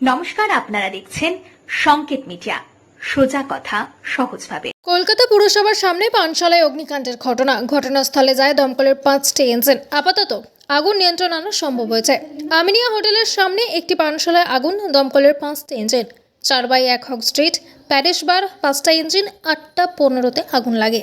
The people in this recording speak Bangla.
নমস্কার, আপনারা দেখছেন সংকেত মিডিয়া। সোজা কথা, সহজভাবে। কলকাতা পুরসভার সামনে পানশালায় অগ্নিকাণ্ডের ঘটনা। ঘটনাস্থলে যায় দমকলের পাঁচটি ইঞ্জিন আপাতত আগুন নিয়ন্ত্রণ আনা সম্ভব হয়েছে। আমিনিয়া হোটেলের সামনে একটি পানশালায় আগুন, দমকলের পাঁচটি ইঞ্জিন চার বাই এক হক স্ট্রিট প্যারিস বার, পাঁচটা ইঞ্জিন আটটা পনেরোতে আগুন লাগে।